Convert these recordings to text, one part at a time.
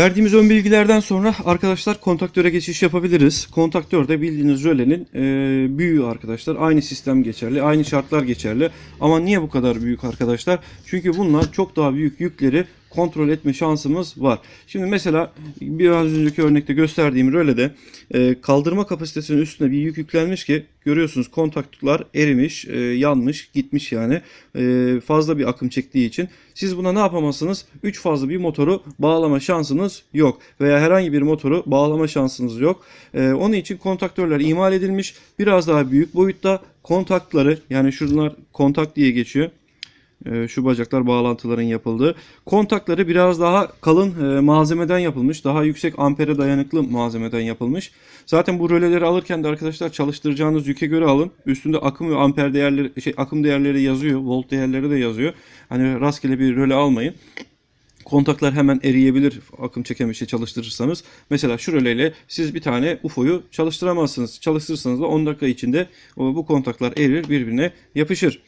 Verdiğimiz ön bilgilerden sonra arkadaşlar kontaktöre geçiş yapabiliriz. Kontaktör de bildiğiniz rölenin e, büyüğü arkadaşlar. Aynı sistem geçerli, aynı şartlar geçerli. Ama niye bu kadar büyük arkadaşlar? Çünkü bunlar çok daha büyük yükleri kontrol etme şansımız var. Şimdi mesela biraz önceki örnekte gösterdiğim rölede e, kaldırma kapasitesinin üstüne bir yük yüklenmiş ki görüyorsunuz kontaklar erimiş, e, yanmış, gitmiş yani e, fazla bir akım çektiği için. Siz buna ne yapamazsınız? 3 fazla bir motoru bağlama şansınız yok veya herhangi bir motoru bağlama şansınız yok. E, onun için kontaktörler imal edilmiş. Biraz daha büyük boyutta kontakları yani şunlar kontak diye geçiyor. Ee, şu bacaklar bağlantıların yapıldığı. Kontakları biraz daha kalın e, malzemeden yapılmış. Daha yüksek ampere dayanıklı malzemeden yapılmış. Zaten bu röleleri alırken de arkadaşlar çalıştıracağınız yüke göre alın. Üstünde akım ve amper değerleri şey akım değerleri yazıyor. Volt değerleri de yazıyor. Hani rastgele bir röle almayın. Kontaklar hemen eriyebilir akım çeken bir şey çalıştırırsanız. Mesela şu röleyle siz bir tane UFO'yu çalıştıramazsınız. Çalıştırırsanız da 10 dakika içinde bu kontaklar erir birbirine yapışır.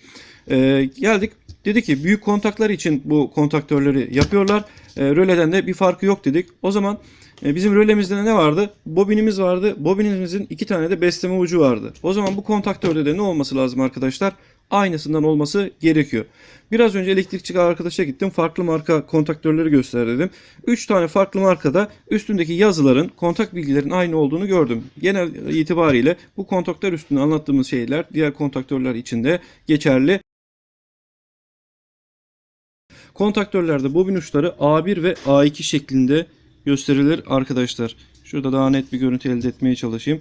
Ee, geldik dedi ki büyük kontaklar için bu kontaktörleri yapıyorlar. Ee, röleden de bir farkı yok dedik. O zaman e, bizim rölemizde ne vardı? Bobinimiz vardı. Bobinimizin iki tane de besleme ucu vardı. O zaman bu kontaktörde de ne olması lazım arkadaşlar? Aynısından olması gerekiyor. Biraz önce elektrikçi arkadaşa gittim. Farklı marka kontaktörleri göster dedim. 3 tane farklı markada üstündeki yazıların, kontak bilgilerin aynı olduğunu gördüm. Genel itibariyle bu kontaktör üstünde anlattığımız şeyler diğer kontaktörler için de geçerli. Kontaktörlerde bobin uçları A1 ve A2 şeklinde gösterilir arkadaşlar. Şurada daha net bir görüntü elde etmeye çalışayım.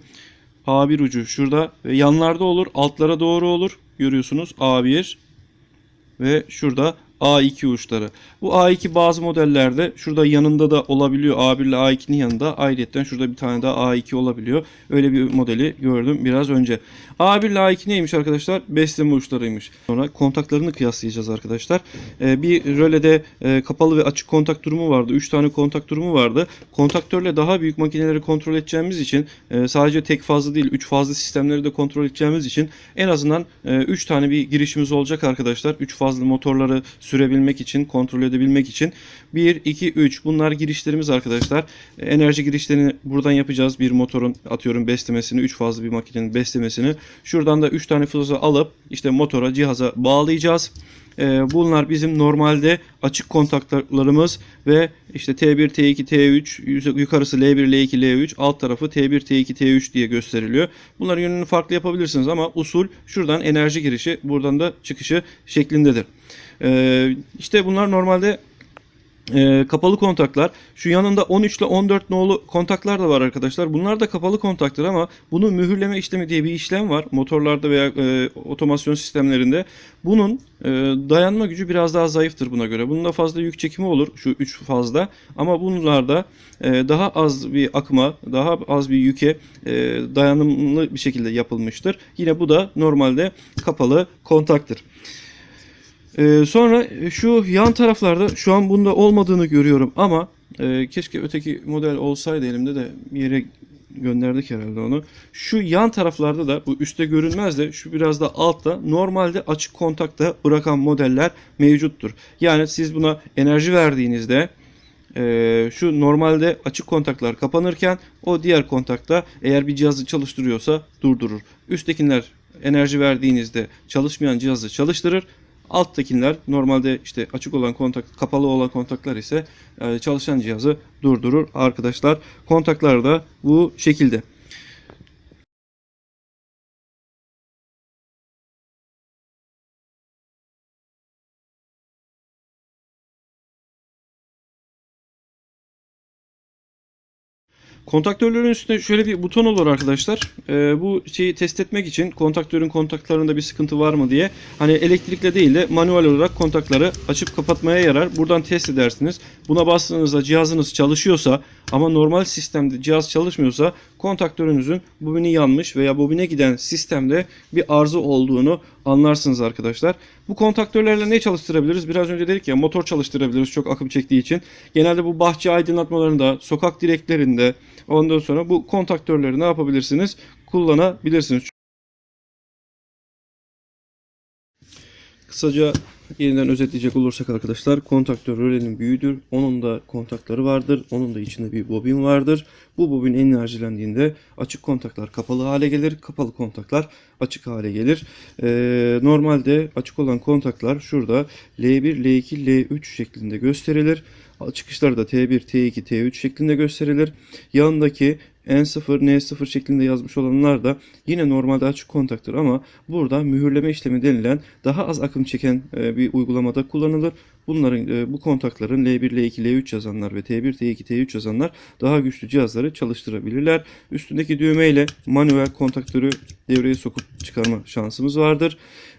A1 ucu şurada ve yanlarda olur, altlara doğru olur. Görüyorsunuz A1 ve şurada A2 uçları. Bu A2 bazı modellerde şurada yanında da olabiliyor. A1 ile A2'nin yanında ayrıyetten şurada bir tane daha A2 olabiliyor. Öyle bir modeli gördüm biraz önce. A1 ile A2 neymiş arkadaşlar? Besleme uçlarıymış. Sonra kontaklarını kıyaslayacağız arkadaşlar. Ee, bir rölede e, kapalı ve açık kontak durumu vardı. 3 tane kontak durumu vardı. Kontaktörle daha büyük makineleri kontrol edeceğimiz için e, sadece tek fazlı değil 3 fazlı sistemleri de kontrol edeceğimiz için en azından 3 tane bir girişimiz olacak arkadaşlar. 3 fazlı motorları sürebilmek için, kontrol edebilmek için. 1, 2, 3 bunlar girişlerimiz arkadaşlar. Enerji girişlerini buradan yapacağız. Bir motorun atıyorum beslemesini, 3 fazlı bir makinenin beslemesini. Şuradan da 3 tane fızozu alıp işte motora, cihaza bağlayacağız. E, Bunlar bizim normalde açık kontaklarımız ve işte T1, T2, T3, yüz- yukarısı L1, L2, L3, alt tarafı T1, T2, T3 diye gösteriliyor. Bunların yönünü farklı yapabilirsiniz ama usul şuradan enerji girişi, buradan da çıkışı şeklindedir. E, işte bunlar normalde e, kapalı kontaklar. Şu yanında 13 ile 14 nolu kontaklar da var arkadaşlar. Bunlar da kapalı kontaktır ama bunu mühürleme işlemi diye bir işlem var. Motorlarda veya e, otomasyon sistemlerinde. Bunun e, dayanma gücü biraz daha zayıftır buna göre. Bunda fazla yük çekimi olur şu 3 fazla. Ama bunlarda e, daha az bir akıma, daha az bir yüke e, dayanımlı bir şekilde yapılmıştır. Yine bu da normalde kapalı kontaktır. Ee, sonra şu yan taraflarda şu an bunda olmadığını görüyorum ama e, keşke öteki model olsaydı elimde de yere gönderdik herhalde onu. Şu yan taraflarda da bu üstte görünmez de şu biraz da altta normalde açık kontakta bırakan modeller mevcuttur. Yani siz buna enerji verdiğinizde e, şu normalde açık kontaklar kapanırken o diğer kontakta eğer bir cihazı çalıştırıyorsa durdurur. Üsttekiler enerji verdiğinizde çalışmayan cihazı çalıştırır. Alttakiler normalde işte açık olan kontak, kapalı olan kontaklar ise e, çalışan cihazı durdurur arkadaşlar. Kontaklar da bu şekilde. Kontaktörlerin üstünde şöyle bir buton olur arkadaşlar. Ee, bu şeyi test etmek için kontaktörün kontaklarında bir sıkıntı var mı diye. Hani elektrikle değil de manuel olarak kontakları açıp kapatmaya yarar. Buradan test edersiniz. Buna bastığınızda cihazınız çalışıyorsa ama normal sistemde cihaz çalışmıyorsa kontaktörünüzün bobini yanmış veya bobine giden sistemde bir arıza olduğunu anlarsınız arkadaşlar. Bu kontaktörlerle ne çalıştırabiliriz? Biraz önce dedik ya motor çalıştırabiliriz çok akım çektiği için. Genelde bu bahçe aydınlatmalarında, sokak direklerinde ondan sonra bu kontaktörleri ne yapabilirsiniz? Kullanabilirsiniz. Kısaca yeniden özetleyecek olursak arkadaşlar kontaktör rölenin büyüğüdür. Onun da kontakları vardır. Onun da içinde bir bobin vardır. Bu bobin enerjilendiğinde açık kontaklar kapalı hale gelir. Kapalı kontaklar açık hale gelir. Ee, normalde açık olan kontaklar şurada L1, L2, L3 şeklinde gösterilir. Çıkışları da T1, T2, T3 şeklinde gösterilir. Yanındaki N0, N0 şeklinde yazmış olanlar da yine normalde açık kontaktır ama burada mühürleme işlemi denilen daha az akım çeken e, bir uygulamada kullanılır. Bunların e, bu kontakların L1, L2, L3 yazanlar ve T1, T2, T3 yazanlar daha güçlü cihazları çalıştırabilirler. Üstündeki düğmeyle manuel kontaktörü devreye sokup çıkarma şansımız vardır.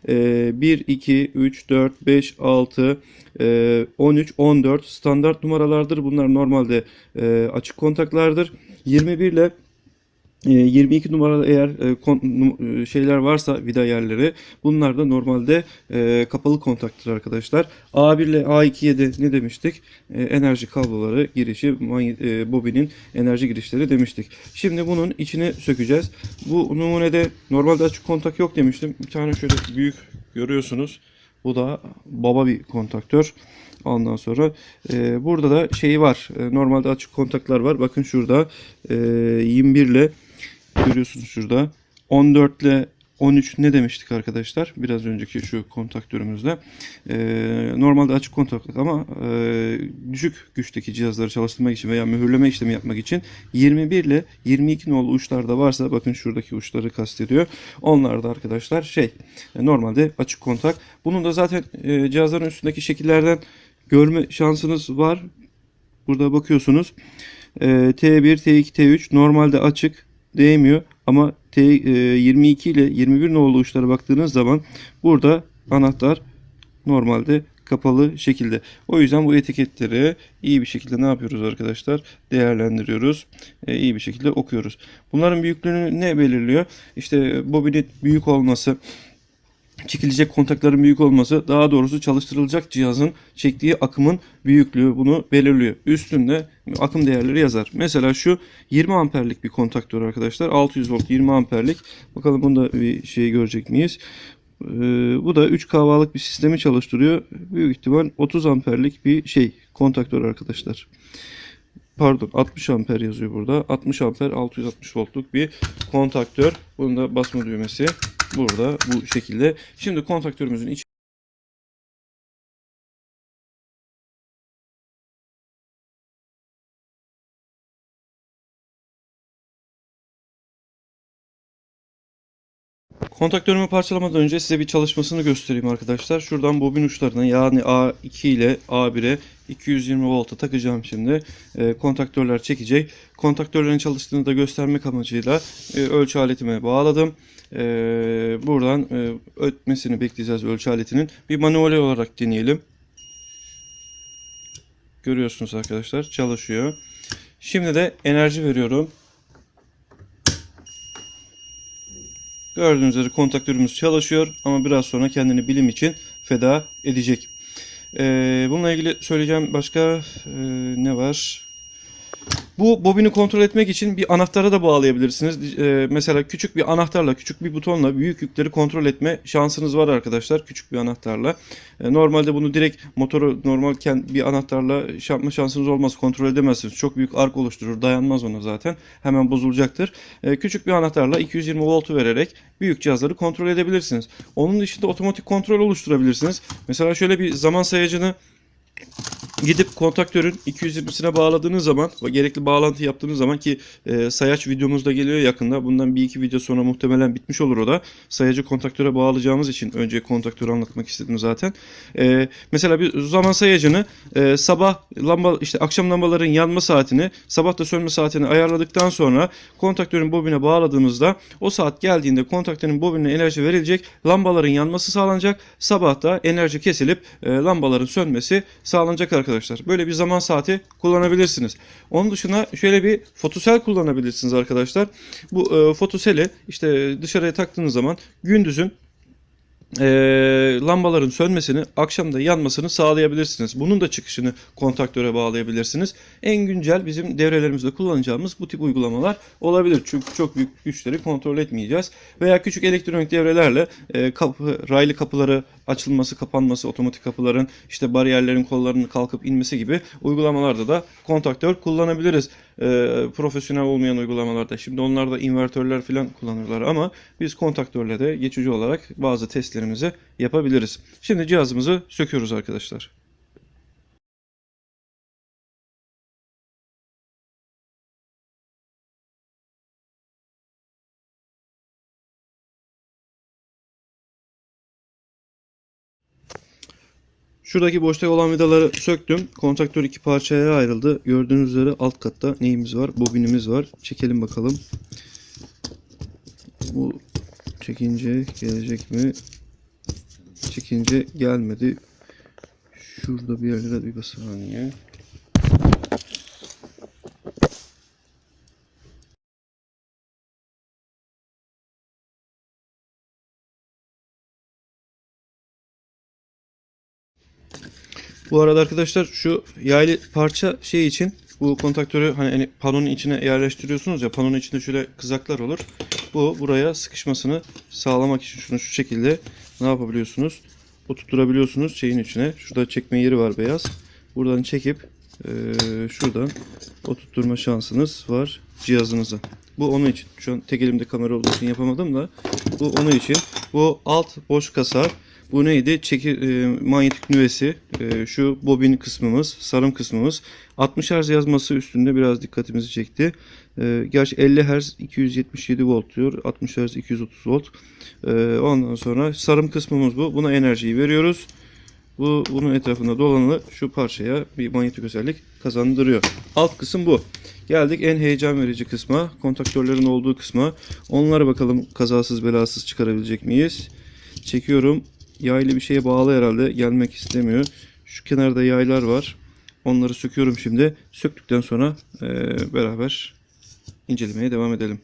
E, 1, 2, 3, 4, 5, 6, e, 13, 14 standart numaralardır. Bunlar normalde e, açık kontaklardır. 21 ile e, 22 numaralı eğer e, e, şeyler varsa vida yerleri bunlar da normalde e, kapalı kontaktır arkadaşlar. A1 ile A2'ye de ne demiştik? E, enerji kabloları girişi e, bobinin enerji girişleri demiştik. Şimdi bunun içini sökeceğiz. Bu numunede normalde açık kontak yok demiştim. Bir tane şöyle büyük görüyorsunuz. Bu da baba bir kontaktör. Ondan sonra e, burada da şeyi var. E, normalde açık kontaklar var. Bakın şurada e, 21 ile görüyorsunuz şurada 14 ile 13 ne demiştik arkadaşlar? Biraz önceki şu kontaktörümüzde. E, normalde açık kontaklık ama e, düşük güçteki cihazları çalıştırmak için veya mühürleme işlemi yapmak için 21 ile 22 nolu uçlarda varsa bakın şuradaki uçları kastediyor. Onlar da arkadaşlar şey e, normalde açık kontak. Bunun da zaten e, cihazların üstündeki şekillerden görme şansınız var. Burada bakıyorsunuz. E, T1, T2, T3 normalde açık değmiyor ama T, e, 22 ile 21 nolu uçlara baktığınız zaman burada anahtar normalde kapalı şekilde. O yüzden bu etiketleri iyi bir şekilde ne yapıyoruz arkadaşlar? Değerlendiriyoruz. E, iyi bir şekilde okuyoruz. Bunların büyüklüğünü ne belirliyor? İşte bobinin büyük olması, çekilecek kontakların büyük olması daha doğrusu çalıştırılacak cihazın çektiği akımın büyüklüğü bunu belirliyor. Üstünde akım değerleri yazar. Mesela şu 20 amperlik bir kontaktör arkadaşlar. 600 volt 20 amperlik. Bakalım bunda bir şey görecek miyiz? Ee, bu da 3 kahvalık bir sistemi çalıştırıyor. Büyük ihtimal 30 amperlik bir şey kontaktör arkadaşlar. Pardon 60 amper yazıyor burada. 60 amper 660 voltluk bir kontaktör. Bunun da basma düğmesi burada bu şekilde. Şimdi kontaktörümüzün iç Kontaktörümü parçalamadan önce size bir çalışmasını göstereyim arkadaşlar. Şuradan bobin uçlarına yani A2 ile A1'e 220 volta takacağım şimdi. E, kontaktörler çekecek. Kontaktörlerin çalıştığını da göstermek amacıyla e, ölçü aletime bağladım. E, buradan e, ötmesini bekleyeceğiz ölçü aletinin. Bir manuel olarak deneyelim. Görüyorsunuz arkadaşlar çalışıyor. Şimdi de enerji veriyorum. Gördüğünüz üzere kontaktörümüz çalışıyor ama biraz sonra kendini bilim için feda edecek. Ee, bununla ilgili söyleyeceğim başka e, ne var? Bu bobini kontrol etmek için bir anahtara da bağlayabilirsiniz. Ee, mesela küçük bir anahtarla, küçük bir butonla büyük yükleri kontrol etme şansınız var arkadaşlar. Küçük bir anahtarla. Ee, normalde bunu direkt motoru normalken bir anahtarla şey yapma şansınız olmaz. Kontrol edemezsiniz. Çok büyük ark oluşturur. Dayanmaz ona zaten. Hemen bozulacaktır. Ee, küçük bir anahtarla 220 voltu vererek büyük cihazları kontrol edebilirsiniz. Onun dışında otomatik kontrol oluşturabilirsiniz. Mesela şöyle bir zaman sayacını gidip kontaktörün 220'sine bağladığınız zaman ve gerekli bağlantı yaptığınız zaman ki e, sayaç videomuzda geliyor yakında. Bundan bir iki video sonra muhtemelen bitmiş olur o da. Sayacı kontaktöre bağlayacağımız için önce kontaktörü anlatmak istedim zaten. E, mesela bir zaman sayacını e, sabah lamba işte akşam lambaların yanma saatini sabah da sönme saatini ayarladıktan sonra kontaktörün bobine bağladığımızda o saat geldiğinde kontaktörün bobinine enerji verilecek. Lambaların yanması sağlanacak. Sabah da enerji kesilip e, lambaların sönmesi sağlanacak arkadaşlar. Böyle bir zaman saati kullanabilirsiniz. Onun dışında şöyle bir fotosel kullanabilirsiniz arkadaşlar. Bu e, fotoseli işte dışarıya taktığınız zaman gündüzün e, lambaların sönmesini, akşam da yanmasını sağlayabilirsiniz. Bunun da çıkışını kontaktöre bağlayabilirsiniz. En güncel bizim devrelerimizde kullanacağımız bu tip uygulamalar olabilir. Çünkü çok büyük güçleri kontrol etmeyeceğiz. Veya küçük elektronik devrelerle e, kapı, raylı kapıları açılması, kapanması, otomatik kapıların, işte bariyerlerin kollarının kalkıp inmesi gibi uygulamalarda da kontaktör kullanabiliriz. Ee, profesyonel olmayan uygulamalarda. Şimdi onlar da invertörler falan kullanırlar ama biz kontaktörle de geçici olarak bazı testlerimizi yapabiliriz. Şimdi cihazımızı söküyoruz arkadaşlar. Şuradaki boşta olan vidaları söktüm. Kontaktör iki parçaya ayrıldı. Gördüğünüz üzere alt katta neyimiz var? Bobinimiz var. Çekelim bakalım. Bu çekince gelecek mi? Çekince gelmedi. Şurada bir yerlere bir saniye. Bu arada arkadaşlar şu yaylı parça şey için bu kontaktörü hani, panonun içine yerleştiriyorsunuz ya panonun içinde şöyle kızaklar olur. Bu buraya sıkışmasını sağlamak için şunu şu şekilde ne yapabiliyorsunuz? Oturtturabiliyorsunuz şeyin içine. Şurada çekme yeri var beyaz. Buradan çekip eee, şuradan oturtturma şansınız var cihazınıza. Bu onun için. Şu an tek elimde kamera olduğu için yapamadım da bu onun için. Bu alt boş kasa. Bu neydi? Çeki, e, manyetik nüvesi. E, şu bobin kısmımız, sarım kısmımız. 60 Hz yazması üstünde biraz dikkatimizi çekti. E, gerçi 50 Hz 277 volt diyor. 60 Hz 230 volt. E, ondan sonra sarım kısmımız bu. Buna enerjiyi veriyoruz. Bu bunun etrafında dolanılı şu parçaya bir manyetik özellik kazandırıyor. Alt kısım bu. Geldik en heyecan verici kısma. Kontaktörlerin olduğu kısma. Onlara bakalım kazasız belasız çıkarabilecek miyiz? Çekiyorum. Yaylı bir şeye bağlı herhalde. Gelmek istemiyor. Şu kenarda yaylar var. Onları söküyorum şimdi. Söktükten sonra beraber incelemeye devam edelim.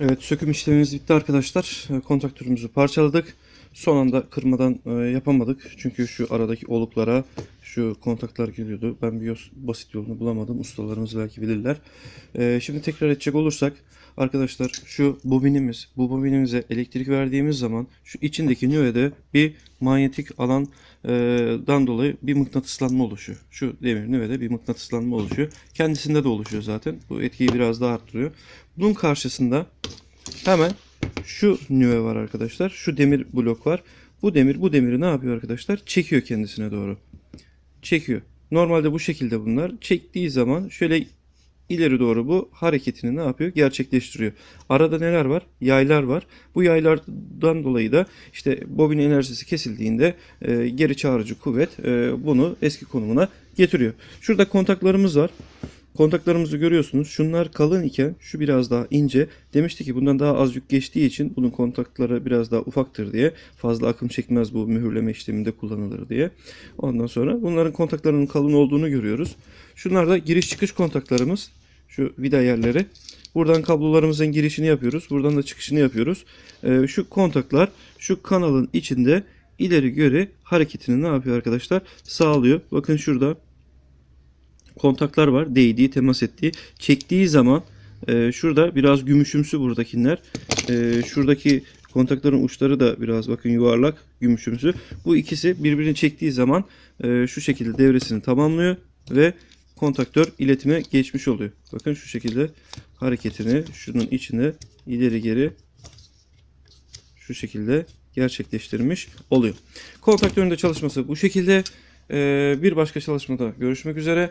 Evet söküm işlemimiz bitti arkadaşlar. E, Kontaktörümüzü parçaladık. Son anda kırmadan e, yapamadık. Çünkü şu aradaki oluklara şu kontaklar geliyordu. Ben bir basit yolunu bulamadım. Ustalarımız belki bilirler. E, Şimdi tekrar edecek olursak arkadaşlar şu bobinimiz. Bu bobinimize elektrik verdiğimiz zaman şu içindeki nüvede bir manyetik alandan dolayı bir mıknatıslanma oluşuyor. Şu demir nüvede bir mıknatıslanma oluşuyor. Kendisinde de oluşuyor zaten. Bu etkiyi biraz daha arttırıyor. Bunun karşısında hemen şu nüve var arkadaşlar. Şu demir blok var. Bu demir bu demiri ne yapıyor arkadaşlar? Çekiyor kendisine doğru. Çekiyor. Normalde bu şekilde bunlar. Çektiği zaman şöyle ileri doğru bu hareketini ne yapıyor? Gerçekleştiriyor. Arada neler var? Yaylar var. Bu yaylardan dolayı da işte bobin enerjisi kesildiğinde e, geri çağırıcı kuvvet e, bunu eski konumuna getiriyor. Şurada kontaklarımız var. Kontaklarımızı görüyorsunuz. Şunlar kalın iken şu biraz daha ince. Demişti ki bundan daha az yük geçtiği için bunun kontakları biraz daha ufaktır diye. Fazla akım çekmez bu mühürleme işleminde kullanılır diye. Ondan sonra bunların kontaklarının kalın olduğunu görüyoruz. Şunlar da giriş çıkış kontaklarımız. Şu vida yerleri. Buradan kablolarımızın girişini yapıyoruz. Buradan da çıkışını yapıyoruz. Ee, şu kontaklar şu kanalın içinde ileri göre hareketini ne yapıyor arkadaşlar? Sağlıyor. Bakın şurada kontaklar var. Değdiği, temas ettiği. Çektiği zaman e, şurada biraz gümüşümsü buradakiler. E, şuradaki kontakların uçları da biraz bakın yuvarlak, gümüşümsü. Bu ikisi birbirini çektiği zaman e, şu şekilde devresini tamamlıyor ve kontaktör iletime geçmiş oluyor. Bakın şu şekilde hareketini şunun içine ileri geri şu şekilde gerçekleştirmiş oluyor. Kontaktörün de çalışması bu şekilde. E, bir başka çalışmada görüşmek üzere.